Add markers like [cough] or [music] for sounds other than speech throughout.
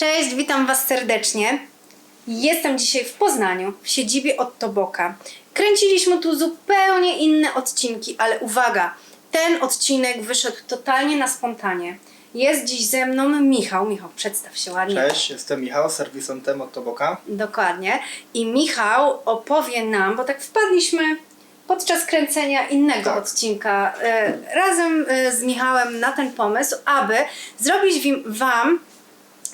Cześć, witam Was serdecznie. Jestem dzisiaj w Poznaniu, w siedzibie Ottoboka. Kręciliśmy tu zupełnie inne odcinki, ale uwaga, ten odcinek wyszedł totalnie na spontanie. Jest dziś ze mną Michał. Michał, przedstaw się ładnie. Cześć, jestem Michał, serwisentem od Toboka. Dokładnie. I Michał opowie nam, bo tak wpadliśmy podczas kręcenia innego Tak. odcinka e, razem e, z Michałem na ten pomysł, aby zrobić wim- Wam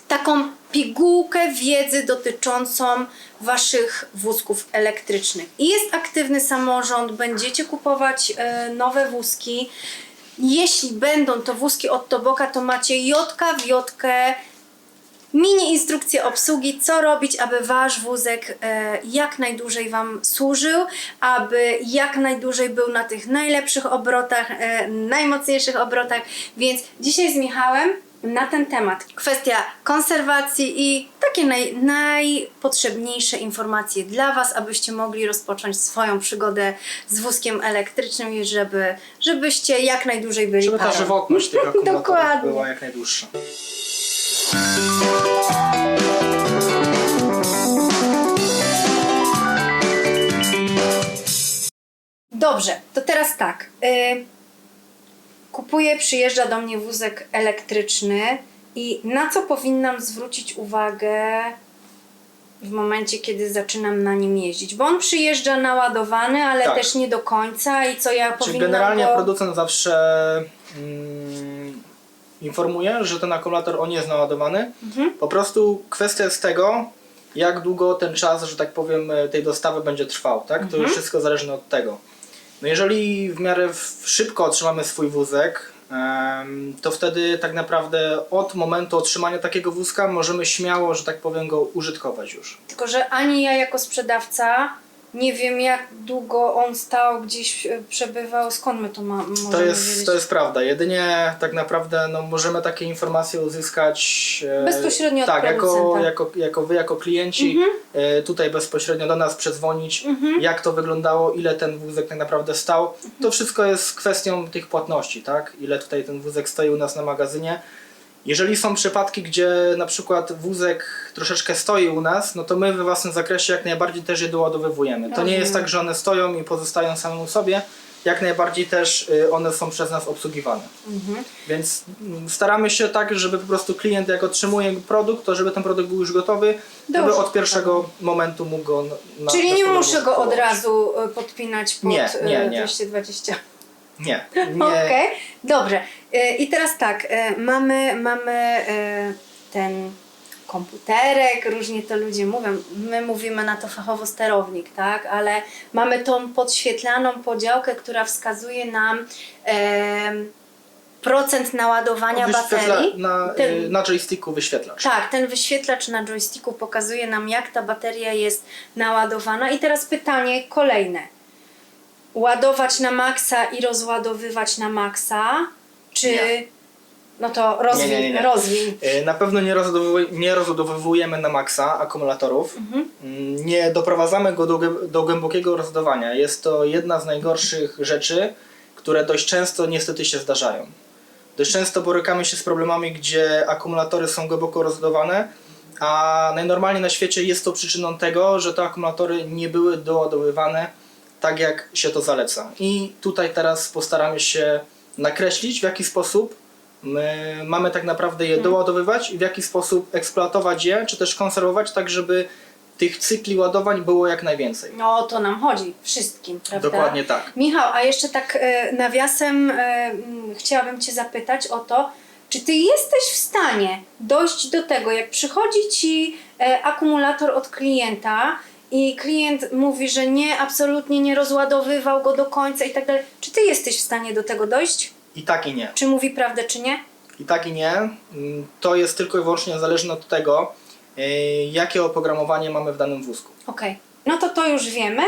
taką pigułkę wiedzy dotyczącą Waszych wózków elektrycznych. I jest aktywny samorząd, będziecie kupować e, nowe wózki. Jeśli będą to wózki od Toboka, to macie jotka w jotkę mini instrukcję obsługi, co robić, aby wasz wózek e, jak najdłużej wam służył, aby jak najdłużej był na tych najlepszych obrotach, e, najmocniejszych obrotach. Więc dzisiaj z Michałem na ten temat kwestia konserwacji i takie naj, najpotrzebniejsze informacje dla was, abyście mogli rozpocząć swoją przygodę z wózkiem elektrycznym i żeby, żebyście jak najdłużej byli Żeby ta parą. żywotność tych [laughs] akumulatorów Dokładnie. była jak najdłuższa. Dobrze, to teraz tak. Y, kupuję, przyjeżdża do mnie wózek elektryczny i na co powinnam zwrócić uwagę w momencie, kiedy zaczynam na nim jeździć? Bo on przyjeżdża naładowany, ale Tak. też nie do końca i co ja Czyli powinnam generalnie go... producent zawsze mm, informuje, że ten akumulator on jest naładowany. Mhm. Po prostu kwestia jest tego, jak długo ten czas, że tak powiem, tej dostawy będzie trwał, tak? To Mhm. już wszystko zależy od tego. No jeżeli w miarę szybko otrzymamy swój wózek, to wtedy tak naprawdę od momentu otrzymania takiego wózka możemy śmiało, że tak powiem, go użytkować już. Tylko, że ani ja jako sprzedawca nie wiem, jak długo on stał, gdzieś e, przebywał, skąd my to ma, możemy To wiedzieć? jest, to jest prawda. Jedynie tak naprawdę no, możemy takie informacje uzyskać e, Bezpośrednio od tak, jako, jako, jako wy, jako klienci, e, tutaj bezpośrednio do nas przedzwonić, Mhm. jak to wyglądało, ile ten wózek tak naprawdę stał. To wszystko jest kwestią tych płatności, tak? Ile tutaj ten wózek stoi u nas na magazynie. Jeżeli są przypadki, gdzie na przykład wózek troszeczkę stoi u nas, no to my we własnym zakresie jak najbardziej też je doładowywujemy. To nie jest Rozumiem. tak, że one stoją i pozostają samemu sobie. Jak najbardziej też y, one są przez nas obsługiwane. Mhm. Więc mm, staramy się tak, żeby po prostu klient jak otrzymuje produkt, to żeby ten produkt był już gotowy, Do żeby od pierwszego momentu mógł go na, Czyli nie muszę go od razu e, podpinać pod Nie, nie, nie. 220. Nie, nie. Okej, dobrze. E, I teraz tak, e, mamy, mamy e, ten komputerek, różnie to ludzie mówią. My mówimy na to fachowo sterownik, tak? Ale mamy tą podświetlaną podziałkę, która wskazuje nam e, procent naładowania baterii. na, Ten- na joysticku wyświetlacz. Tak, ten wyświetlacz na joysticku pokazuje nam, jak ta bateria jest naładowana. I teraz pytanie kolejne. Ładować na maksa i rozładowywać na maksa, czy. Nie. No to rozwin, Nie, nie, nie, rozwin. Y, Na pewno nie, rozładowuj, nie rozładowujemy na maksa akumulatorów. Mhm. Mm, Nie doprowadzamy go do, do głębokiego rozładowania. Jest to jedna z najgorszych rzeczy, które dość często niestety się zdarzają. Dość często borykamy się z problemami, gdzie akumulatory są głęboko rozładowane, a najnormalniej na świecie jest to przyczyną tego, że te akumulatory nie były doładowywane tak, jak się to zaleca. I tutaj teraz postaramy się nakreślić, w jaki sposób my mamy tak naprawdę je doładowywać i w jaki sposób eksploatować je, czy też konserwować, tak żeby tych cykli ładowań było jak najwięcej. No o to nam chodzi wszystkim, prawda? Dokładnie tak. Michał, a jeszcze tak e, nawiasem e, chciałabym Cię zapytać o to, czy Ty jesteś w stanie dojść do tego, jak przychodzi Ci e, akumulator od klienta i klient mówi, że nie, absolutnie nie rozładowywał go do końca i tak dalej. Czy Ty jesteś w stanie do tego dojść? I tak i nie. Czy mówi prawdę, czy nie? I tak i nie. Mm, To jest tylko i wyłącznie zależne od tego, yy, jakie oprogramowanie mamy w danym wózku. Okej, no to to już wiemy.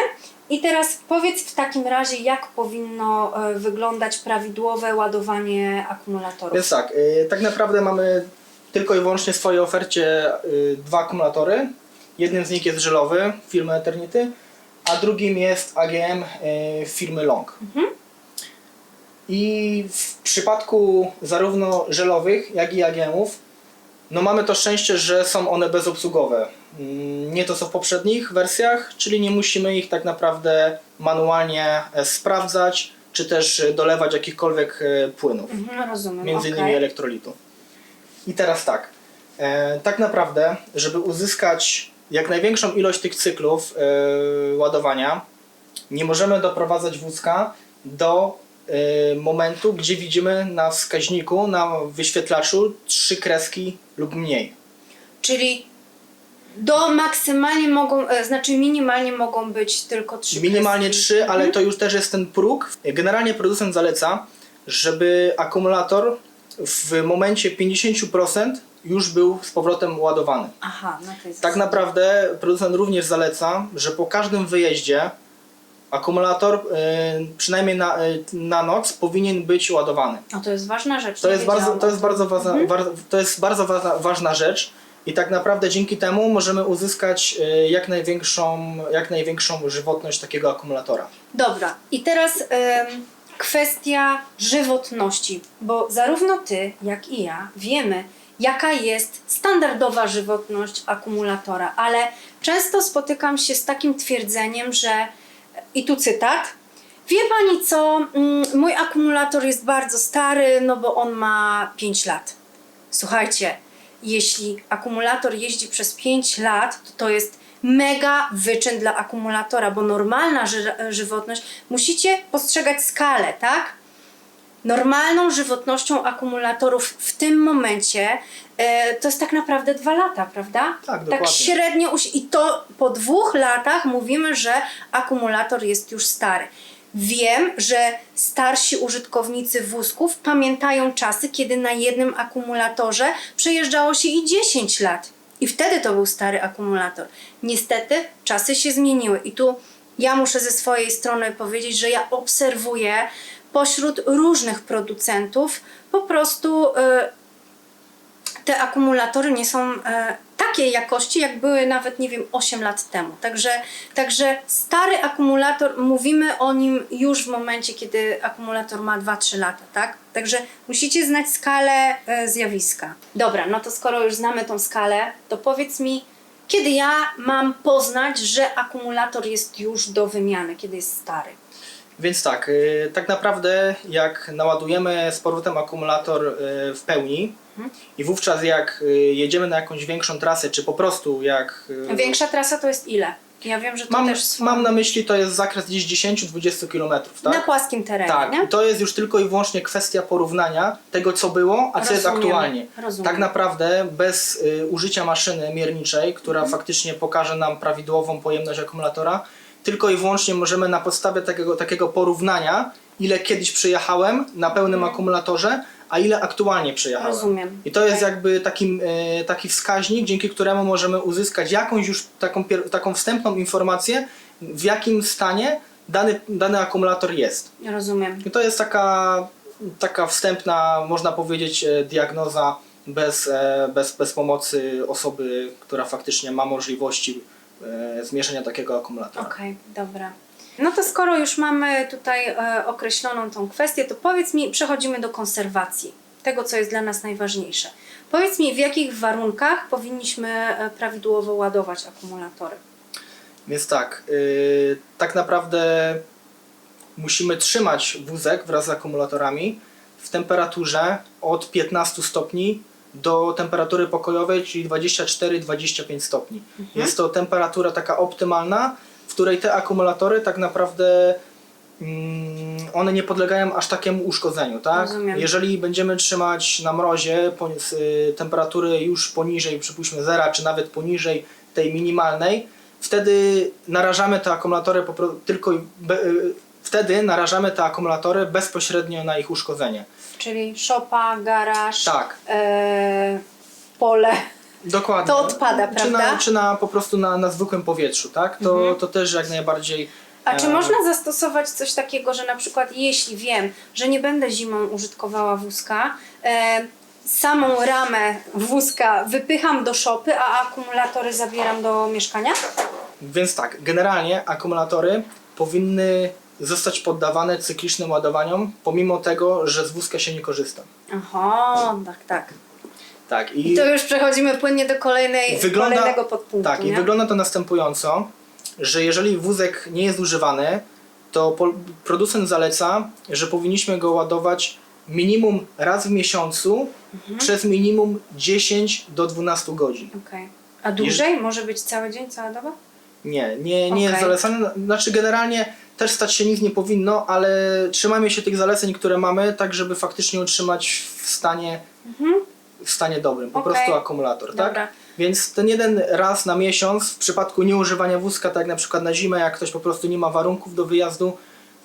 I teraz powiedz w takim razie, jak powinno e, wyglądać prawidłowe ładowanie akumulatorów. Więc tak, yy, tak naprawdę mamy tylko i wyłącznie w swojej ofercie yy, dwa akumulatory. Jednym z nich jest żelowy firmy Eternity, a drugim jest AGM yy, firmy Long. I w przypadku zarówno żelowych, jak i AGM-ów No mamy to szczęście, że są one bezobsługowe. Mm, Nie to co w poprzednich wersjach, czyli nie musimy ich tak naprawdę manualnie e, sprawdzać, czy też e, dolewać jakichkolwiek e, płynów, Mhm, rozumiem. między innymi elektrolitu. I teraz tak, e, tak naprawdę, żeby uzyskać jak największą ilość tych cyklów e, ładowania, nie możemy doprowadzać wózka do e, momentu, gdzie widzimy na wskaźniku, na wyświetlaczu trzy kreski lub mniej. Czyli do maksymalnie mogą, e, znaczy minimalnie mogą być tylko trzy Minimalnie kreski. trzy, ale to już też jest ten próg. Generalnie producent zaleca, żeby akumulator w momencie 50% już był z powrotem ładowany. Aha, no to jest... Tak naprawdę producent również zaleca, że po każdym wyjeździe akumulator y, przynajmniej na, y, na noc powinien być ładowany. No to jest ważna rzecz. To nie jest bardzo, wiedziałam to o jest tym. bardzo, ważna, war, to jest bardzo ważna, ważna rzecz i tak naprawdę dzięki temu możemy uzyskać y, jak największą, jak największą żywotność takiego akumulatora. Dobra, i teraz em, kwestia żywotności, bo zarówno ty, jak i ja wiemy, jaka jest standardowa żywotność akumulatora, ale często spotykam się z takim twierdzeniem, że i tu cytat. Wie pani co, mm, mój akumulator jest bardzo stary, no bo on ma 5 lat. Słuchajcie, jeśli akumulator jeździ przez 5 lat, to to jest mega wyczyn dla akumulatora, bo normalna ży żywotność, musicie postrzegać skalę, tak? Normalną żywotnością akumulatorów w tym momencie e, to jest tak naprawdę dwa lata, prawda? Tak, Tak dokładnie. średnio uś- i to po dwóch latach mówimy, że akumulator jest już stary. Wiem, że starsi użytkownicy wózków pamiętają czasy, kiedy na jednym akumulatorze przejeżdżało się i 10 lat. I wtedy to był stary akumulator. Niestety czasy się zmieniły i tu ja muszę ze swojej strony powiedzieć, że ja obserwuję pośród różnych producentów po prostu e, te akumulatory nie są e, takiej jakości, jak były nawet, nie wiem, 8 lat temu. Także, także stary akumulator, mówimy o nim już w momencie, kiedy akumulator ma 2-3 lata, tak? Także musicie znać skalę e, zjawiska. Dobra, no to skoro już znamy tą skalę, to powiedz mi, kiedy ja mam poznać, że akumulator jest już do wymiany, kiedy jest stary? Więc tak, y, tak naprawdę jak naładujemy z powrotem akumulator y, w pełni i wówczas jak y, jedziemy na jakąś większą trasę, czy po prostu jak... Większa trasa to jest ile? Ja wiem, że to Mam, też swoją- mam na myśli, to jest zakres gdzieś 10-20 km, tak? na płaskim terenie, Tak, nie? to jest już tylko i wyłącznie kwestia porównania tego, co było, a co jest aktualnie. rozumiem. Tak naprawdę bez y, użycia maszyny mierniczej, która Mhm. faktycznie pokaże nam prawidłową pojemność akumulatora, tylko i wyłącznie możemy na podstawie takiego, takiego porównania, ile kiedyś przejechałem na pełnym akumulatorze, a ile aktualnie przejechałem. Mhm. Rozumiem. I to jest Okej. jakby taki, y, taki wskaźnik, dzięki któremu możemy uzyskać jakąś już taką, pier- taką wstępną informację, w jakim stanie dany, dany akumulator jest. Rozumiem. I to jest taka, taka wstępna, można powiedzieć, e, diagnoza bez, e, bez, bez pomocy osoby, która faktycznie ma możliwości e, zmierzenia takiego akumulatora. Okej, dobra. No to skoro już mamy tutaj e, określoną tą kwestię, to powiedz mi, przechodzimy do konserwacji. Tego, co jest dla nas najważniejsze. Powiedz mi, w jakich warunkach powinniśmy e, prawidłowo ładować akumulatory? Więc tak, y, tak naprawdę musimy trzymać wózek wraz z akumulatorami w temperaturze od 15 stopni do temperatury pokojowej, czyli 24-25 stopni. Jest to temperatura taka optymalna, w której te akumulatory tak naprawdę mm, one nie podlegają aż takiemu uszkodzeniu, tak? Rozumiem. Jeżeli będziemy trzymać na mrozie po, z, y, temperatury już poniżej, przypuśćmy zera, czy nawet poniżej tej minimalnej, wtedy narażamy te akumulatory po, tylko y, wtedy narażamy te akumulatory bezpośrednio na ich uszkodzenie. Czyli szopa, garaż, Tak. e, pole. Dokładnie. To odpada, Czy prawda? na, czy na po prostu na, na zwykłym powietrzu, tak? To, to też jak najbardziej. A czy e, można zastosować coś takiego, że na przykład jeśli wiem, że nie będę zimą użytkowała wózka, e, samą ramę wózka wypycham do szopy, a akumulatory zabieram do mieszkania? Więc tak, generalnie akumulatory powinny zostać poddawane cyklicznym ładowaniom, pomimo tego, że z wózka się nie korzysta. Aha, tak, tak. Tak, I to już przechodzimy płynnie do kolejnej, Wygląda- kolejnego podpunktu. Tak, i nie? wygląda to następująco, że jeżeli wózek nie jest używany, to producent zaleca, że powinniśmy go ładować minimum raz w miesiącu Mhm. przez minimum 10 do 12 godzin. Okej. A dłużej? Może być cały dzień, cała doba? Nie, nie, nie jest Okej. zalecane. Znaczy generalnie też stać się nic nie powinno, ale trzymamy się tych zaleceń, które mamy, tak żeby faktycznie utrzymać w stanie, w stanie dobrym, po Mhm. Okej. prostu akumulator, tak? Dobra. Więc ten jeden raz na miesiąc w przypadku nieużywania wózka, tak na przykład na zimę, jak ktoś po prostu nie ma warunków do wyjazdu,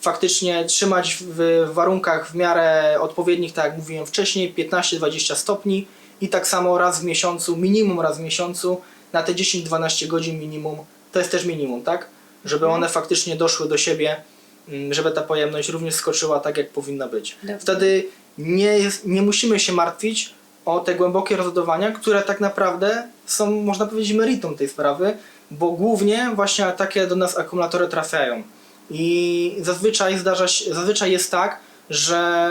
faktycznie trzymać w warunkach w miarę odpowiednich, tak jak mówiłem wcześniej, 15-20 stopni i tak samo raz w miesiącu, minimum raz w miesiącu, na te 10-12 godzin minimum, to jest też minimum, tak? Żeby Mhm. one faktycznie doszły do siebie, mm, żeby ta pojemność również skoczyła tak, jak powinna być. Dobrze. Wtedy nie, jest, nie musimy się martwić o te głębokie rozładowania, które tak naprawdę są, można powiedzieć, meritum tej sprawy, bo głównie właśnie takie do nas akumulatory trafiają. I zazwyczaj zdarza się, zazwyczaj jest tak, że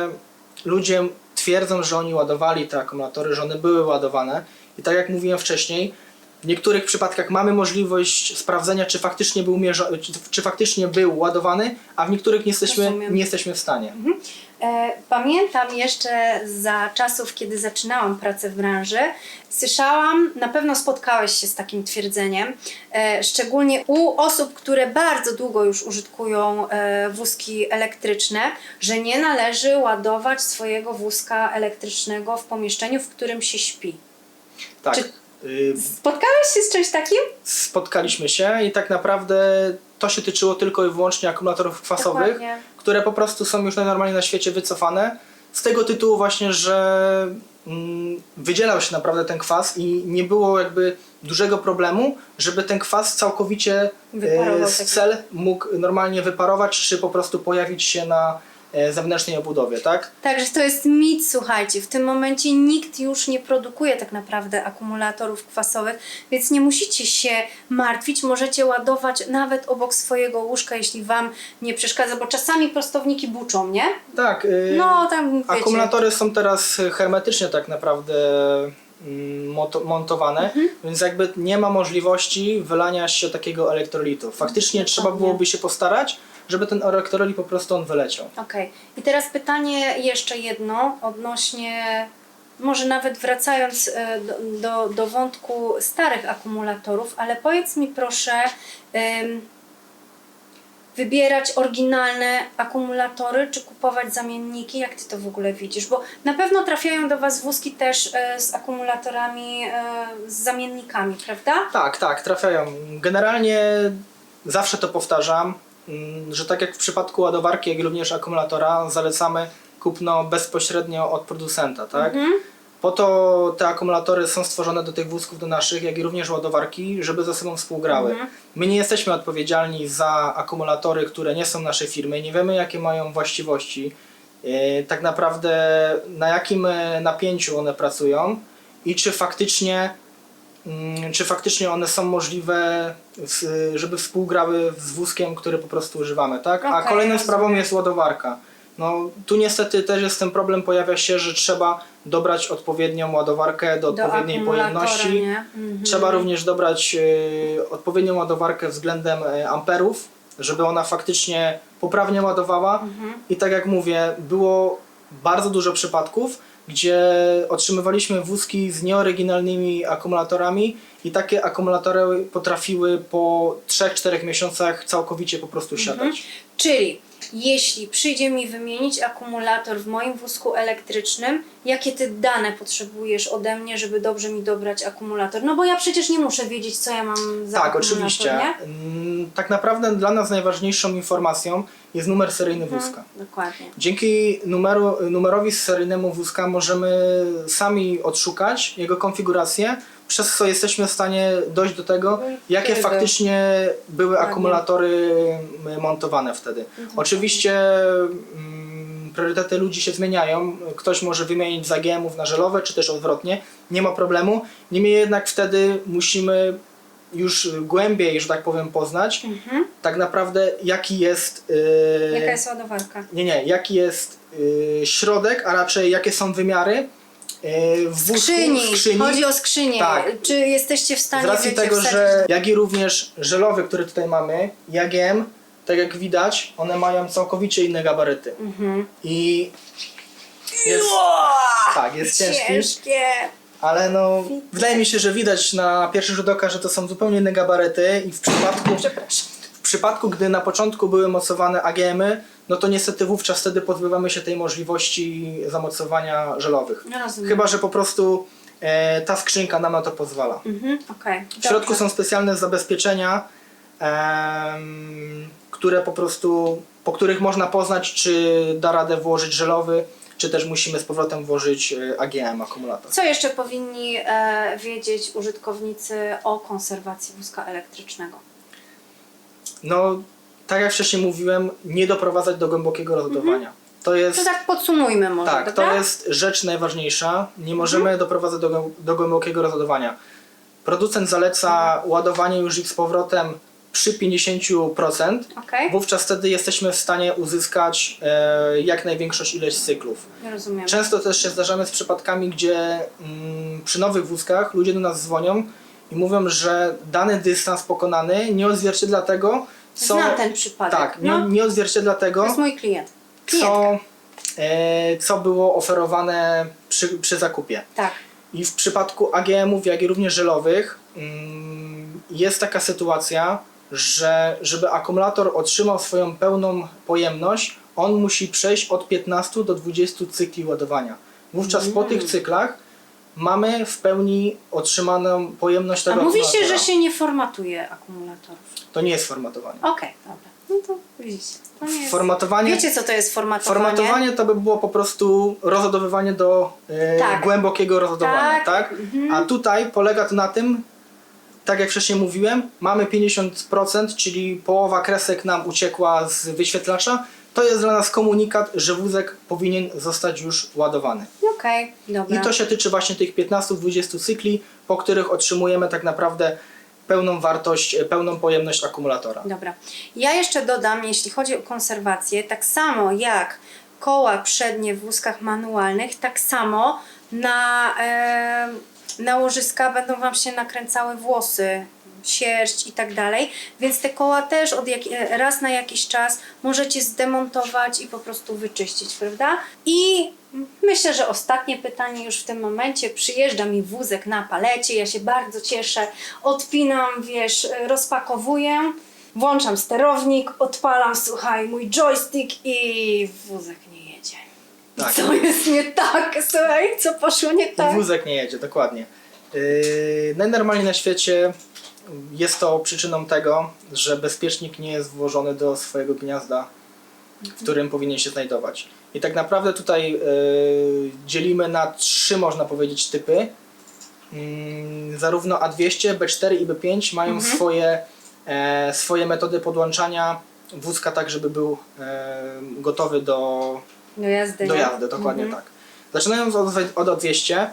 ludzie twierdzą, że oni ładowali te akumulatory, że one były ładowane. I tak jak mówiłem wcześniej, w niektórych przypadkach mamy możliwość sprawdzenia, czy faktycznie był, mierzo- czy, czy faktycznie był ładowany, a w niektórych nie jesteśmy, Rozumiem. nie jesteśmy w stanie. E, Pamiętam jeszcze za czasów, kiedy zaczynałam pracę w branży, słyszałam, na pewno spotkałeś się z takim twierdzeniem, e, szczególnie u osób, które bardzo długo już użytkują e, wózki elektryczne, że nie należy ładować swojego wózka elektrycznego w pomieszczeniu, w którym się śpi. Tak. Czy- Spotkałeś się z czymś takim? spotkaliśmy się i tak naprawdę to się tyczyło tylko i wyłącznie akumulatorów kwasowych, Dokładnie. które po prostu są już najnormalniej na świecie wycofane. Z tego tytułu właśnie, że mm, wydzielał się naprawdę ten kwas i nie było jakby dużego problemu, żeby ten kwas całkowicie Wyparował e, z cel mógł normalnie wyparować, czy po prostu pojawić się na zewnętrznej obudowie, tak? Także to jest mit, słuchajcie. W tym momencie nikt już nie produkuje tak naprawdę akumulatorów kwasowych, więc nie musicie się martwić. Możecie ładować nawet obok swojego łóżka, jeśli Wam nie przeszkadza, bo czasami prostowniki buczą, nie? Tak. y, No, tam wiecie. Akumulatory są teraz hermetycznie tak naprawdę mm, montowane, Mhm. więc jakby nie ma możliwości wylania się takiego elektrolitu. Faktycznie trzeba byłoby się postarać, żeby ten elektrolit po prostu on wyleciał. Okej. I teraz pytanie jeszcze jedno odnośnie, może nawet wracając e, do, do, do wątku starych akumulatorów, ale powiedz mi proszę, em, wybierać oryginalne akumulatory, czy kupować zamienniki? Jak ty to w ogóle widzisz? Bo na pewno trafiają do Was wózki też e, z akumulatorami, e, z zamiennikami, prawda? Tak, tak, trafiają. Generalnie zawsze to powtarzam, że tak jak w przypadku ładowarki, jak również akumulatora, zalecamy kupno bezpośrednio od producenta, tak? Mhm. Po to te akumulatory są stworzone do tych wózków do naszych, jak i również ładowarki, żeby ze sobą współgrały. Mhm. My nie jesteśmy odpowiedzialni za akumulatory, które nie są naszej firmy, nie wiemy jakie mają właściwości, yy, tak naprawdę na jakim e, napięciu one pracują i czy faktycznie, mm, czy faktycznie one są możliwe, żeby współgrały z wózkiem, który po prostu używamy, tak? A Okej, kolejną sprawą jest ładowarka. No, tu niestety też jest ten problem, pojawia się, że trzeba dobrać odpowiednią ładowarkę do, Do odpowiedniej pojemności. Mhm. Trzeba również dobrać e, odpowiednią ładowarkę względem e, amperów, żeby ona faktycznie poprawnie ładowała. Mhm. I tak jak mówię, było bardzo dużo przypadków, gdzie otrzymywaliśmy wózki z nieoryginalnymi akumulatorami i takie akumulatory potrafiły po 3-4 miesiącach całkowicie po prostu Mhm. Czyli jeśli przyjdzie mi wymienić akumulator w moim wózku elektrycznym, jakie ty dane potrzebujesz ode mnie, żeby dobrze mi dobrać akumulator? No bo ja przecież nie muszę wiedzieć, co ja mam za Tak, oczywiście. nie? Mm, Tak naprawdę dla nas najważniejszą informacją jest numer seryjny wózka. Mhm, dokładnie. Dzięki numeru, numerowi seryjnemu wózka możemy sami odszukać jego konfigurację, przez co jesteśmy w stanie dojść do tego, jakie Kiedy? faktycznie były akumulatory m, montowane wtedy. Oczywiście mm, priorytety ludzi się zmieniają. Ktoś może wymienić z AGM-ów na żelowe, czy też odwrotnie. Nie ma problemu. Niemniej jednak wtedy musimy już głębiej, że tak powiem, poznać Mhm. tak naprawdę jaki jest... yy, Jaka jest ładowarka? nie, nie, jaki jest y, środek, a raczej jakie są wymiary w wózku, Skrzyni. w skrzyni. Chodzi o skrzynię. Tak. Czy jesteście w stanie Z racji wiecie, tego, wsadzić że jak i również żelowy, który tutaj mamy, i AGM, tak jak widać, one mają całkowicie inne gabaryty. Mhm. I jest, tak, jest ciężki, Ciężkie. ale no wydaje mi się, że widać na pierwszy rzut oka, że to są zupełnie inne gabaryty i w przypadku, Przepraszam. W przypadku gdy na początku były mocowane AGM-y, no to niestety wówczas wtedy pozbywamy się tej możliwości zamocowania żelowych. No rozumiem. Chyba, że po prostu e, ta skrzynka nam na to pozwala. Mhm, okej. W środku Dobrze. są specjalne zabezpieczenia, em, które po prostu, po których można poznać, czy da radę włożyć żelowy, czy też musimy z powrotem włożyć e, AGM, akumulator. Co jeszcze powinni e, wiedzieć użytkownicy o konserwacji wózka elektrycznego? No, tak jak wcześniej mówiłem, nie doprowadzać do głębokiego rozładowania. To jest, To tak podsumujmy może, tak, dobra? to jest rzecz najważniejsza. Nie możemy doprowadzać do, do głębokiego rozładowania. Producent zaleca ładowanie już ich z powrotem przy 50%. Okej, Wówczas wtedy jesteśmy w stanie uzyskać e, jak największą ilość cyklów. rozumiem. Często też się zdarzamy z przypadkami, gdzie mm, przy nowych wózkach ludzie do nas dzwonią i mówią, że dany dystans pokonany nie odzwierciedla tego, co, Znam ten przypadek. tak, nie, no, nie odzwierciedla to tego, jest mój klient. Co, e, co było oferowane przy, przy zakupie. Tak. I w przypadku AGM-ów, jak i również żelowych, mm, jest taka sytuacja, że żeby akumulator otrzymał swoją pełną pojemność, on musi przejść od 15 do 20 cykli ładowania. Wówczas po Mm. tych cyklach mamy w pełni otrzymaną pojemność A tego mówi się, akumulatora. że się nie formatuje akumulatorów. To nie jest formatowanie. Okej, dobra. No to widzicie. To nie jest... Formatowanie, Wiecie, co to jest formatowanie? formatowanie to by było po prostu rozładowywanie do e, Tak. głębokiego rozładowania, Tak. tak? Mhm. A tutaj polega to na tym, tak jak wcześniej mówiłem, mamy 50%, czyli połowa kresek nam uciekła z wyświetlacza. To jest dla nas komunikat, że wózek powinien zostać już ładowany. Okej, dobra. I to się tyczy właśnie tych 15-20 cykli, po których otrzymujemy tak naprawdę pełną wartość, e, pełną pojemność akumulatora. Dobra. Ja jeszcze dodam, jeśli chodzi o konserwację, tak samo jak koła przednie w wózkach manualnych, tak samo na, e, na łożyska będą Wam się nakręcały włosy, sierść i tak dalej, więc te koła też od jak, raz na jakiś czas możecie zdemontować i po prostu wyczyścić, prawda? I myślę, że ostatnie pytanie już w tym momencie. Przyjeżdża mi wózek na palecie, ja się bardzo cieszę, odpinam, wiesz, rozpakowuję, włączam sterownik, odpalam, słuchaj, mój joystick i wózek nie jedzie. Tak. Co jest nie tak? Słuchaj, co poszło nie tak? Wózek nie jedzie, dokładnie. Yy, najnormalniej na świecie jest to przyczyną tego, że bezpiecznik nie jest włożony do swojego gniazda, w którym powinien się znajdować. I tak naprawdę tutaj yy, dzielimy na trzy, można powiedzieć, typy. Mm, zarówno A200, B4 i B5 mają Mhm. swoje, e, swoje metody podłączania wózka tak, żeby był e, gotowy do, Do jazdy. do jazdy, dokładnie Mhm. tak. Zaczynając od, od A200,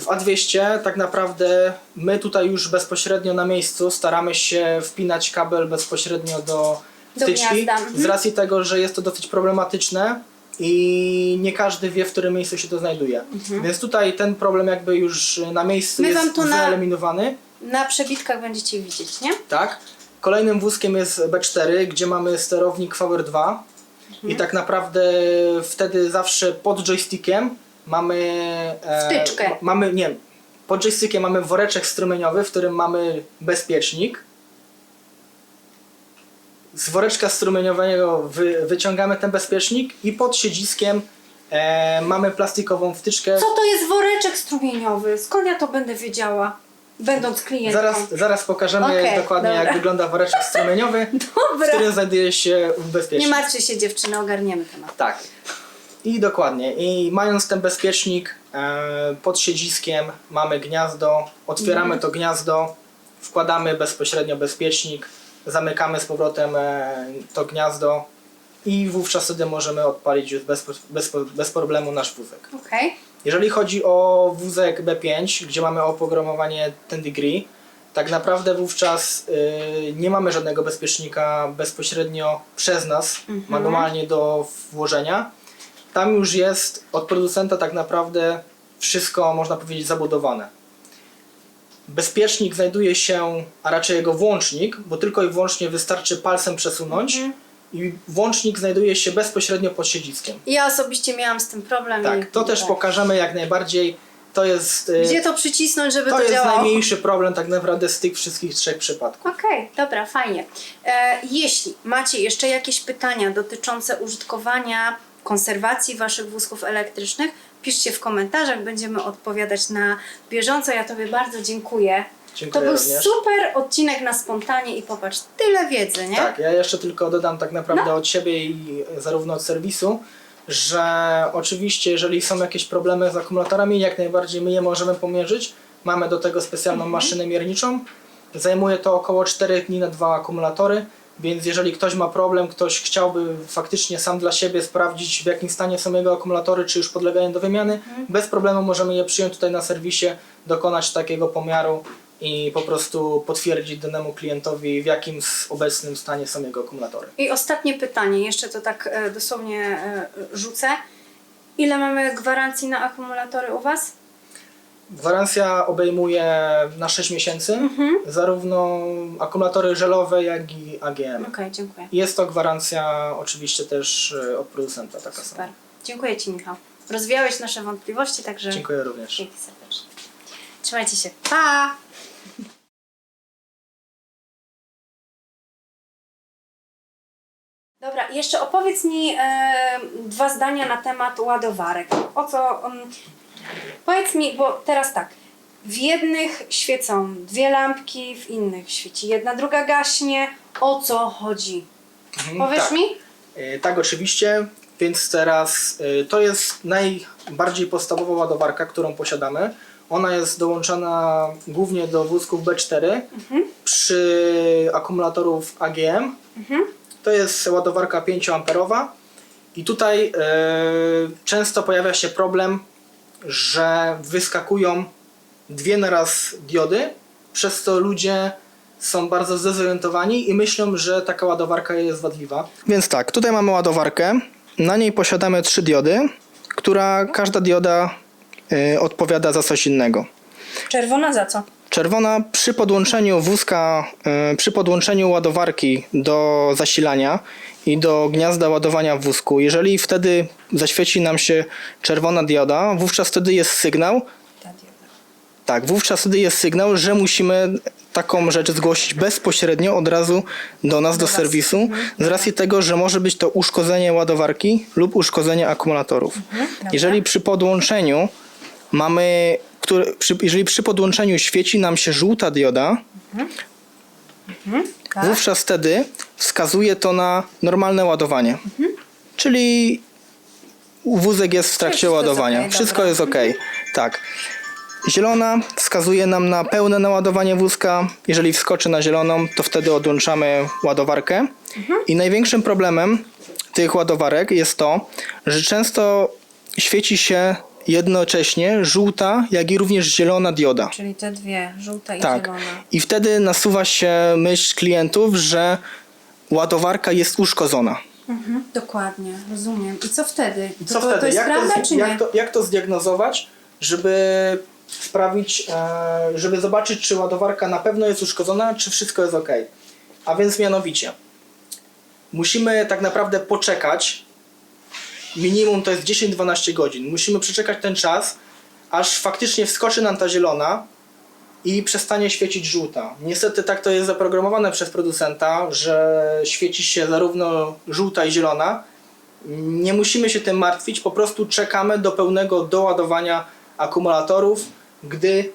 w A200 tak naprawdę my tutaj już bezpośrednio na miejscu staramy się wpinać kabel bezpośrednio do Do wtyczki, mhm. z racji tego, że jest to dosyć problematyczne i nie każdy wie, w którym miejscu się to znajduje. Więc tutaj ten problem jakby już na miejscu Mhm. My wam jest to na- wyeliminowany. Na przebitkach będziecie widzieć, nie? Tak. Kolejnym wózkiem jest B4, gdzie mamy sterownik VR2 i tak naprawdę wtedy zawsze pod joystickiem mamy e, Wtyczkę. mamy nie, pod joystickiem mamy woreczek strumieniowy, w którym mamy bezpiecznik. Z woreczka strumieniowego wy, wyciągamy ten bezpiecznik i pod siedziskiem e, mamy plastikową wtyczkę. Co to jest woreczek strumieniowy? Skąd ja to będę wiedziała, będąc klientką? Zaraz, zaraz pokażemy Okej, dokładnie dobra. jak wygląda woreczek strumieniowy, [laughs] w Dobra. którym znajduje się Nie bezpiecznik. martwcie się dziewczyny, ogarniemy temat. Tak. I dokładnie. I mając ten bezpiecznik e, pod siedziskiem mamy gniazdo, otwieramy Mhm. to gniazdo, wkładamy bezpośrednio bezpiecznik, zamykamy z powrotem e, to gniazdo i wówczas wtedy możemy odpalić już bez, bez, bez problemu nasz wózek. Okej. Jeżeli chodzi o wózek B5, gdzie mamy oprogramowanie 10 degree, tak naprawdę wówczas y, nie mamy żadnego bezpiecznika bezpośrednio przez nas, Mhm. manualnie do włożenia. Tam już jest od producenta tak naprawdę wszystko, można powiedzieć, zabudowane. Bezpiecznik znajduje się, a raczej jego włącznik, bo tylko i wyłącznie wystarczy palcem przesunąć Mhm. i włącznik znajduje się bezpośrednio pod siedziskiem. Ja osobiście miałam z tym problem. Tak, i, to też tak. pokażemy jak najbardziej. To jest, y, Gdzie to przycisnąć, żeby to to, jest działało? najmniejszy problem tak naprawdę z tych wszystkich trzech przypadków. Okej, dobra, fajnie. E, jeśli macie jeszcze jakieś pytania dotyczące użytkowania, konserwacji Waszych wózków elektrycznych, piszcie w komentarzach, będziemy odpowiadać na bieżąco. Ja Tobie bardzo dziękuję. Dziękuję to był również. super odcinek na spontanie i popatrz, tyle wiedzy, nie? Tak, ja jeszcze tylko dodam tak naprawdę No. od siebie i zarówno od serwisu, że oczywiście jeżeli są jakieś problemy z akumulatorami, jak najbardziej my je możemy pomierzyć. Mamy do tego specjalną Mhm. maszynę mierniczą. Zajmuje to około 4 dni na dwa akumulatory, więc jeżeli ktoś ma problem, ktoś chciałby faktycznie sam dla siebie sprawdzić w jakim stanie są jego akumulatory, czy już podlegają do wymiany, Mhm. bez problemu możemy je przyjąć tutaj na serwisie, dokonać takiego pomiaru i po prostu potwierdzić danemu klientowi w jakim obecnym stanie są jego akumulatory. I ostatnie pytanie, jeszcze to tak e, dosłownie e, rzucę. Ile mamy gwarancji na akumulatory u Was? Gwarancja obejmuje na 6 miesięcy Mhm. zarówno akumulatory żelowe, jak i AGM. Okej, dziękuję. Jest to gwarancja oczywiście też e, od producenta taka sama. Super. Dziękuję Ci, Michał. Rozwiałeś nasze wątpliwości, także Dziękuję również. dzięki serdecznie. Trzymajcie się. Pa! Dobra, jeszcze opowiedz mi e, dwa zdania na temat ładowarek. O co. Um, powiedz mi, bo teraz tak. W jednych świecą dwie lampki, w innych świeci jedna, druga gaśnie. O co chodzi? Mhm, Powiesz tak. mi? E, Tak, oczywiście. Więc teraz e, to jest najbardziej podstawowa ładowarka, którą posiadamy. Ona jest dołączana głównie do wózków B4 przy akumulatorów AGM. Mhm. To jest ładowarka 5 amperowa i tutaj e, często pojawia się problem, że wyskakują dwie naraz diody, przez co ludzie są bardzo zdezorientowani i myślą, że taka ładowarka jest wadliwa. Więc tak, tutaj mamy ładowarkę. Na niej posiadamy trzy diody, która każda dioda e, odpowiada za coś innego. Czerwona za co? Czerwona przy podłączeniu wózka, y, przy podłączeniu ładowarki do zasilania i do gniazda ładowania w wózku, jeżeli wtedy zaświeci nam się czerwona dioda, wówczas wtedy jest sygnał, tak, wówczas wtedy jest sygnał, że musimy taką rzecz zgłosić bezpośrednio od razu do nas, do serwisu, z racji tego, że może być to uszkodzenie ładowarki lub uszkodzenie akumulatorów. dobra. Jeżeli przy podłączeniu mamy, który, przy, jeżeli przy podłączeniu świeci nam się żółta dioda, Tak? wówczas wtedy wskazuje to na normalne ładowanie. Czyli wózek jest w trakcie Wszystko ładowania. okej, Wszystko dobra. jest ok. Tak. Zielona wskazuje nam na pełne naładowanie wózka. Jeżeli wskoczy na zieloną, to wtedy odłączamy ładowarkę. I największym problemem tych ładowarek jest to, że często świeci się jednocześnie żółta, jak i również zielona dioda. Czyli te dwie, żółta i Tak. zielona. I wtedy nasuwa się myśl klientów, że ładowarka jest uszkodzona. Mhm, dokładnie, rozumiem. I co wtedy? To, co to, wtedy? to jest jak, prawda, to, czy nie? jak, to, jak to zdiagnozować, żeby sprawić, e, żeby zobaczyć, czy ładowarka na pewno jest uszkodzona, czy wszystko jest ok. A więc mianowicie, musimy tak naprawdę poczekać, minimum to jest 10-12 godzin. Musimy przeczekać ten czas, aż faktycznie wskoczy nam ta zielona i przestanie świecić żółta. Niestety tak to jest zaprogramowane przez producenta, że świeci się zarówno żółta i zielona. Nie musimy się tym martwić, po prostu czekamy do pełnego doładowania akumulatorów, gdy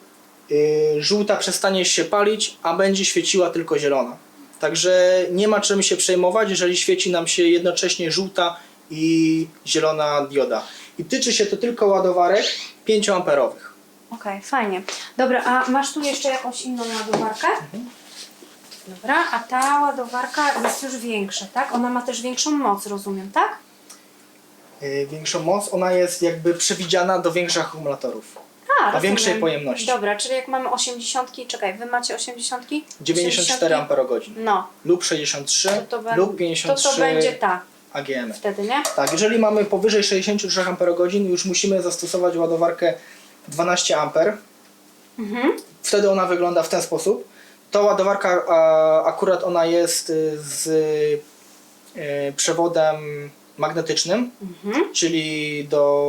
y, żółta przestanie się palić, a będzie świeciła tylko zielona. Także nie ma czym się przejmować, jeżeli świeci nam się jednocześnie żółta i zielona dioda. I tyczy się to tylko ładowarek 5 amperowych. Okej, fajnie. Dobra, a masz tu jeszcze jakąś inną ładowarkę? Dobra, a ta ładowarka jest już większa, tak? Ona ma też większą moc, rozumiem, tak? Y, Większą moc, ona jest jakby przewidziana do większych akumulatorów. A, rozumiem. większej pojemności. Dobra, czyli jak mamy 80, czekaj, wy macie 80? 94 amperogodzin No, lub 63 to, to, lub to 53 to będzie ta AGM. wtedy, nie? Tak, jeżeli mamy powyżej 63 amperogodzin, już musimy zastosować ładowarkę 12 amper. Mhm. Wtedy ona wygląda w ten sposób. Ta ładowarka a, akurat ona jest y, z y, przewodem magnetycznym, Mhm. czyli do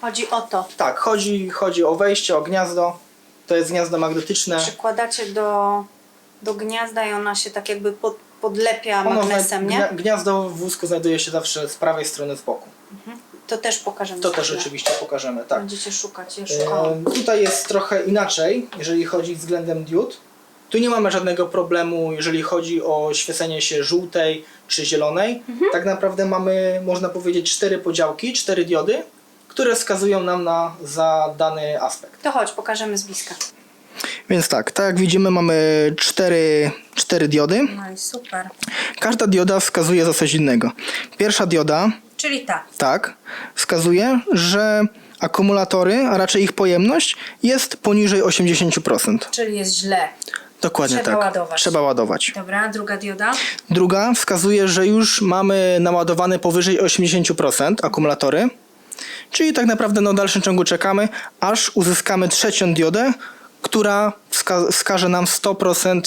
Chodzi o to. tak, chodzi, chodzi o wejście, o gniazdo. To jest gniazdo magnetyczne. Przykładacie do, do gniazda i ona się tak jakby pod, podlepia Ono magnesem, zna- nie? gnia- Gniazdo w wózku znajduje się zawsze z prawej strony z boku. To też pokażemy To za też oczywiście pokażemy, tak. Będziecie szukać, ja szukałam. E, Tutaj jest trochę inaczej, jeżeli chodzi względem diod. Tu nie mamy żadnego problemu, jeżeli chodzi o świecenie się żółtej czy zielonej. Mhm. Tak naprawdę mamy, można powiedzieć, cztery podziałki, cztery diody, które wskazują nam na za dany aspekt. To chodź, pokażemy z bliska. Więc tak, tak jak widzimy mamy cztery, cztery diody. No i super. Każda dioda wskazuje za coś innego. Pierwsza dioda Czyli tak. tak, wskazuje, że akumulatory, a raczej ich pojemność jest poniżej 80%. Czyli jest źle. Dokładnie Trzeba tak. ładować. Trzeba ładować. Dobra, druga dioda. Druga wskazuje, że już mamy naładowane powyżej 80% akumulatory. Czyli tak naprawdę no, w dalszym ciągu czekamy, aż uzyskamy trzecią diodę, która wska- wskaże nam 100%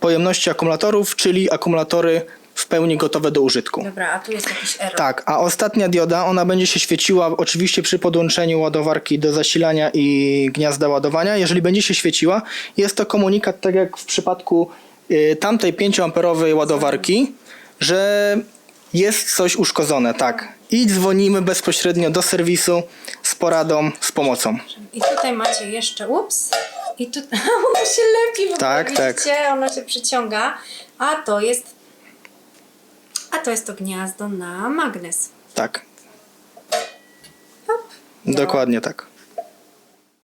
pojemności akumulatorów, czyli akumulatory w pełni gotowe do użytku. Dobra, a tu jest jakiś error. Tak, a ostatnia dioda, ona będzie się świeciła oczywiście przy podłączeniu ładowarki do zasilania i gniazda ładowania. Jeżeli będzie się świeciła, jest to komunikat, tak jak w przypadku y, tamtej 5-amperowej ładowarki, że jest coś uszkodzone, tak. I dzwonimy bezpośrednio do serwisu z poradą, z pomocą. I tutaj macie jeszcze, ups, i tu [laughs] ono się lepi, bo Tak, tak. widzicie, ono się przyciąga, a to jest, a to jest to gniazdo na magnes. Tak, Hop. dokładnie tak.